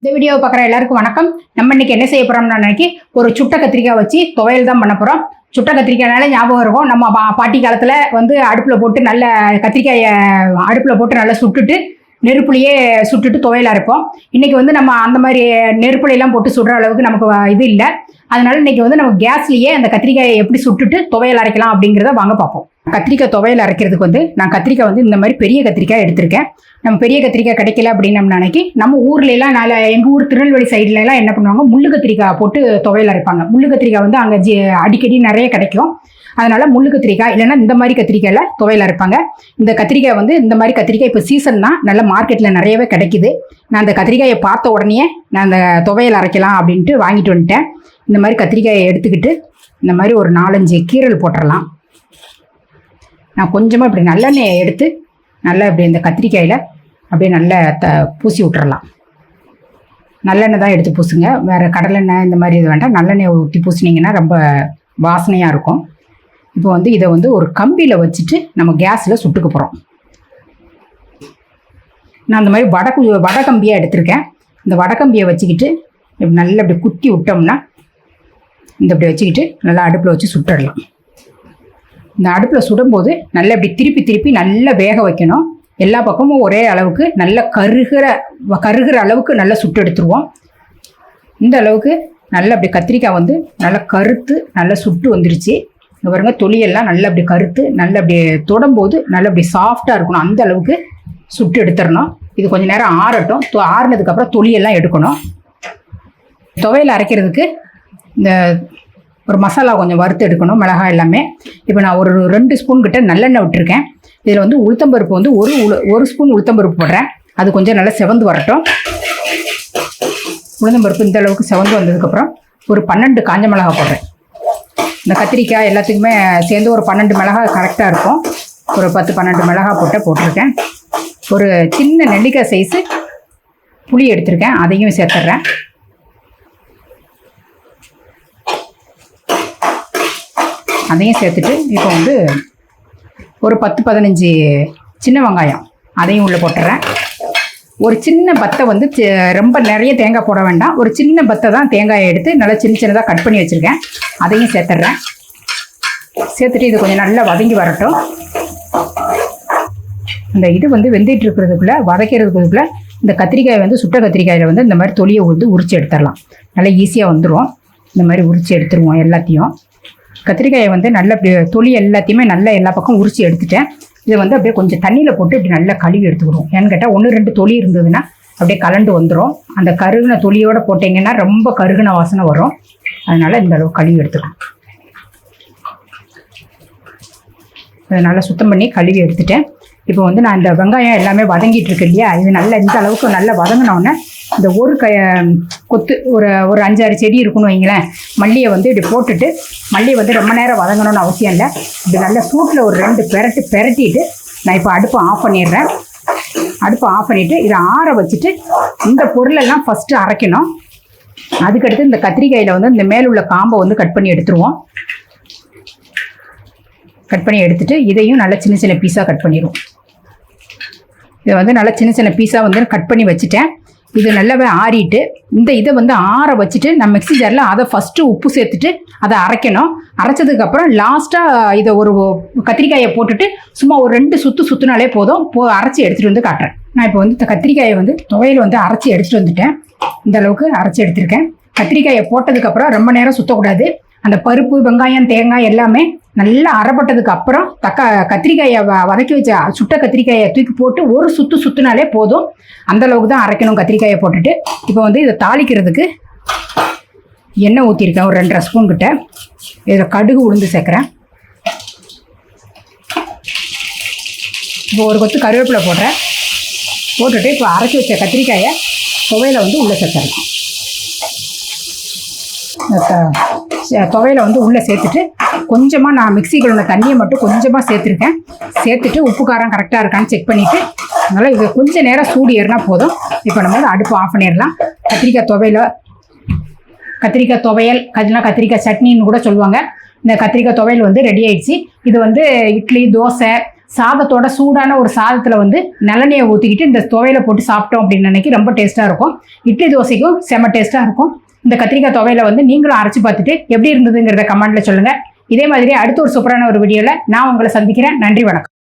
இந்த வீடியோ பார்க்குற எல்லாருக்கும் வணக்கம். நம்ம இன்னைக்கு என்ன செய்ய போகிறோம்னா அன்னைக்கு ஒரு சுட்ட கத்திரிக்காய் வச்சு துவையல் தான் பண்ண போறோம். சுட்ட கத்திரிக்காய்னால ஞாபகம் இருக்கும். நம்ம பா- பாட்டி காலத்துல வந்து அடுப்புல போட்டு நல்ல கத்திரிக்காயை அடுப்புல போட்டு நல்லா சுட்டுட்டு நெருப்புலையே சுட்டுட்டு துவையலாக இருப்போம். இன்னைக்கு வந்து நம்ம அந்த மாதிரி நெருப்புலையெல்லாம் போட்டு சுடுற அளவுக்கு நமக்கு இது இல்லை. அதனால இன்னைக்கு வந்து நம்ம கேஸ்லயே அந்த கத்திரிக்காயை எப்படி சுட்டுட்டு துவையல் அரைக்கலாம் அப்படிங்கிறத வாங்க பார்ப்போம். கத்திரிக்காய் துவையல் அரைக்கிறதுக்கு வந்து நான் கத்திரிக்காய் வந்து இந்த மாதிரி பெரிய கத்திரிக்காய் எடுத்திருக்கேன். நம்ம பெரிய கத்திரிக்காய் கிடைக்கல அப்படின்னு நம்ம நினைக்கி நம்ம ஊர்ல எல்லாம் எங்கள் எங்க ஊர் திருநெல்வேலி சைட்ல எல்லாம் என்ன பண்ணுவாங்க? முள்ளு கத்திரிக்காய் போட்டு துவையல் அரைப்பாங்க. முள்ளு கத்திரிக்காய் வந்து அங்க ஜி- அடிக்கடி நிறைய கிடைக்கும். அதனால முள்ளு கத்திரிக்காய் இல்லைன்னா இந்த மாதிரி கத்திரிக்காயில துவையல் அரைப்பாங்க. இந்த கத்திரிக்காய் வந்து இந்த மாதிரி கத்திரிக்காய் இப்போ சீசன் தான் நல்ல மார்க்கெட்டில் நிறையவே கிடைக்குது. நான் அந்த கத்திரிக்காயை பார்த்த உடனே நான் அந்த துவையல் அரைக்கலாம் அப்படின்ட்டு வாங்கிட்டு வந்துட்டேன். இந்த மாதிரி கத்திரிக்காயை எடுத்துக்கிட்டு இந்த மாதிரி ஒரு நாலஞ்சு கீரல் போட்டுடலாம் நான் கொஞ்சமாக இப்படி நல்லெண்ணெயை எடுத்து நல்லா இப்படி இந்த கத்திரிக்காயில் அப்படியே நல்லா த பூசி விட்டுறலாம். நல்லெண்ணெய் தான் எடுத்து பூசுங்க. வேறு கடலெண்ணெய் இந்த மாதிரி இது வேண்டாம். நல்லெண்ணெய் ஊற்றி பூசினீங்கன்னா ரொம்ப வாசனையாக இருக்கும். இப்போ வந்து இதை வந்து ஒரு கம்பியில் வச்சுட்டு நம்ம கேஸில் சுட்டுக்க போகிறோம் நான் அந்த மாதிரி வடக்கு கம்பியாக எடுத்திருக்கேன். இந்த வடக்கம்பியை வச்சுக்கிட்டு இப்படி நல்லா இப்படி குத்தி விட்டோம்னா இந்த இப்படி வச்சுக்கிட்டு நல்லா அடுப்பில் வச்சு சுட்டுடலாம். இந்த அடுப்பில் சுடும்போது நல்லா இப்படி திருப்பி திருப்பி நல்லா வேக வைக்கணும். எல்லா பக்கமும் ஒரே அளவுக்கு நல்லா கருகிற கருகிற அளவுக்கு நல்லா சுட்டு எடுத்துருவோம். இந்த அளவுக்கு நல்லா அப்படி கத்திரிக்காய் வந்து நல்லா கருத்து நல்லா சுட்டு வந்துருச்சு. இங்கே பாருங்க தொழியெல்லாம் நல்லா அப்படி கருத்து நல்லா அப்படி தொடும்போது நல்லா அப்படி சாஃப்டாக இருக்கணும். அந்த அளவுக்கு சுட்டு எடுத்துடணும். இது கொஞ்சம் நேரம் ஆறட்டும். தொ- ஆறினதுக்கப்புறம் தொலியெல்லாம் எடுக்கணும். துவையில் அரைக்கிறதுக்கு இந்த ஒரு மசாலா கொஞ்சம் வறுத்து எடுக்கணும் மிளகாய் எல்லாமே. இப்போ நான் ஒரு ரெண்டு ஸ்பூன் கிட்ட நல்லெண்ணெய் விட்டுருக்கேன். இதில் வந்து உளுத்தம்பருப்பு வந்து ஒரு உளு- ஒரு ஸ்பூன் உளுத்தம்பருப்பு போடுறேன். அது கொஞ்சம் நல்லா செவந்து வரட்டும். உளுந்தம்பருப்பு இந்த அளவுக்கு செவந்து வந்ததுக்கப்புறம் ஒரு பன்னெண்டு காஞ்ச மிளகாய் போடுறேன். இந்த கத்திரிக்காய் எல்லாத்துக்குமே சேர்ந்து ஒரு பன்னெண்டு மிளகாய் கரெக்டாக இருக்கும். ஒரு பத்து பன்னெண்டு மிளகா போட்டு போட்டிருக்கேன். ஒரு சின்ன நெல்லிக்காய் சைஸு புளி எடுத்திருக்கேன். அதையும் சேர்த்துட்றேன். அதையும் சேர்த்துட்டு இப்போ வந்து ஒரு பத்து பதினஞ்சு சின்ன வெங்காயம் அதையும் உள்ளே போட்டுறேன் ஒரு சின்ன பத்தை வந்து ரொம்ப நிறைய தேங்காய் போட வேண்டாம். ஒரு சின்ன பத்தை தான் தேங்காயை எடுத்து நல்லா சின்ன சின்னதாக கட் பண்ணி வச்சுருக்கேன். அதையும் சேர்த்துட்றேன் சேர்த்துட்டு இது கொஞ்சம் நல்லா வதங்கி வரட்டும். அந்த இது வந்து வெந்துட்டு இருக்கிறதுக்குள்ளே வதக்கிறதுக்குள்ளே இந்த கத்திரிக்காய் வந்து சுட்ட கத்திரிக்காயில் வந்து இந்த மாதிரி தொலியை வந்து உரிச்சு எடுத்துடலாம். நல்லா ஈஸியாக வந்துடும் இந்த மாதிரி உரிச்சு எடுத்துருவோம் எல்லாத்தையும். கத்திரிக்காயை வந்து நல்ல தொலி எல்லாத்தையுமே நல்லா எல்லா பக்கம் உரிச்சு எடுத்துட்டேன். இதை வந்து அப்படியே கொஞ்சம் தண்ணியில் போட்டு இப்படி நல்லா கழுவி எடுத்துக்கிடுவோம் ஏன்னு கேட்டால் ஒன்று ரெண்டு தொலி இருந்ததுன்னா அப்படியே கலண்டு வந்துடும் அந்த கருகின தொலியோட போட்டிங்கன்னா ரொம்ப கருகின வாசனை வரும். அதனால் இந்த அளவு கழுவி எடுத்துக்கணும் அதை நல்லா சுத்தம் பண்ணி கழுவி எடுத்துட்டேன். இப்போ வந்து நான் இந்த வெங்காயம் எல்லாமே வதங்கிட்டு இருக்கு இல்லையா? இது நல்லா இந்த அளவுக்கு நல்லா வதங்கினோடனே இந்த ஒரு க கொத்து ஒரு ஒரு அஞ்சாறு செடி இருக்குன்னு வைங்களேன். மல்லியை வந்து இப்படி போட்டுட்டு மல்லியை வந்து ரொம்ப நேரம் வதங்கணும்னு அவசியம் இல்லை. இப்படி நல்லா சூட்டில் ஒரு ரெண்டு பெரட்டு பெரட்டிட்டு நான் இப்போ அடுப்பை ஆஃப் பண்ணிடுறேன். அடுப்பை ஆஃப் பண்ணிவிட்டு இதை ஆற வச்சுட்டு இந்த பொருளெல்லாம் ஃபஸ்ட்டு அரைக்கணும். அதுக்கடுத்து இந்த கத்திரிக்காயில் வந்து இந்த மேலுள்ள உள்ள காம்பை வந்து கட் பண்ணி எடுத்துருவோம். கட் பண்ணி எடுத்துட்டு இதையும் நல்லா சின்ன சின்ன பீஸாக கட் பண்ணிடுவோம். இதை வந்து நல்லா சின்ன சின்ன பீஸாக வந்து கட் பண்ணி வச்சுட்டேன். இது நல்லாவே ஆறிட்டு இந்த இதை வந்து ஆற வச்சுட்டு நான் மிக்ஸி ஜாரில் அதை ஃபஸ்ட்டு உப்பு சேர்த்துட்டு அதை அரைக்கணும். அரைச்சதுக்கப்புறம் லாஸ்ட்டாக இதை ஒரு கத்திரிக்காயை போட்டுட்டு சும்மா ஒரு ரெண்டு சுற்று சுற்றுனாலே போதும். போ அரைச்சி எடுத்துகிட்டு வந்து காட்டுறேன். நான் இப்போ வந்து இந்த கத்திரிக்காயை வந்து துவையில் வந்து அரைச்சி எடுத்துகிட்டு வந்துட்டேன். இந்த அளவுக்கு அரைச்சி எடுத்திருக்கேன். கத்திரிக்காயை போட்டதுக்கப்புறம் ரொம்ப நேரம் சுற்றக்கூடாது அந்த பருப்பு வெங்காயம் தேங்காய் எல்லாமே நல்லா அறப்பட்டதுக்கு அப்புறம் தக்க கத்திரிக்காயை வ- வதக்கி வச்ச சுட்ட கத்திரிக்காயை தூக்கி போட்டு ஒரு சுத்து சுத்துனாலே போதும். அந்த அளவுக்கு தான் அரைக்கணும் கத்திரிக்காயை போட்டுட்டு. இப்போ வந்து இதை தாளிக்கிறதுக்கு எண்ணெய் ஊற்றிருக்கேன் ஒரு ரெண்டரை ஸ்பூன் கிட்ட. இதில் கடுகு உளுந்து சேர்க்குறேன். இப்போ ஒரு கொத்து கருவேப்பிலை போடுறேன். போட்டுட்டு இப்போ அரைச்சி வச்ச கத்திரிக்காயை துவையில் வந்து உள்ளே சேர்த்துறேன் துவையில வந்து உள்ளே சேர்த்துட்டு கொஞ்சமாக நான் மிக்ஸி உள்ள தண்ணியை மட்டும் கொஞ்சமாக சேர்த்துருக்கேன். சேர்த்துட்டு உப்பு காரம் கரெக்டாக இருக்கான்னு செக் பண்ணிவிட்டு அதனால் இது கொஞ்சம் நேரம் சூடு ஏறினா போதும். இப்போ நம்ம வந்து அடுப்பு ஆஃப் பண்ணிடலாம். கத்திரிக்காய் துவையில் கத்திரிக்காய் துவையல் கதிலாம் கத்திரிக்காய் சட்னின்னு கூட சொல்லுவாங்க. இந்த கத்திரிக்காய் துவையல் வந்து ரெடி ஆயிடுச்சு. இது வந்து இட்லி தோசை சாதத்தோட சூடான ஒரு சாதத்தில் வந்து நல்லெண்ணெயை ஊற்றிக்கிட்டு இந்த துவையில போட்டு சாப்பிட்டோம் அப்படின்னு நினைக்கி ரொம்ப டேஸ்ட்டாக இருக்கும். இட்லி தோசைக்கும் செம டேஸ்ட்டாக இருக்கும். இந்த கத்திரிக்காய் துவையில வந்து நீங்களும் அரைச்சி பார்த்துட்டு எப்படி இருந்ததுங்கிறத கமெண்ட்ல சொல்லுங்க. இதே மாதிரி அடுத்த ஒரு சூப்பரான ஒரு வீடியோவில் நான் உங்களை சந்திக்கிறேன். நன்றி வணக்கம்.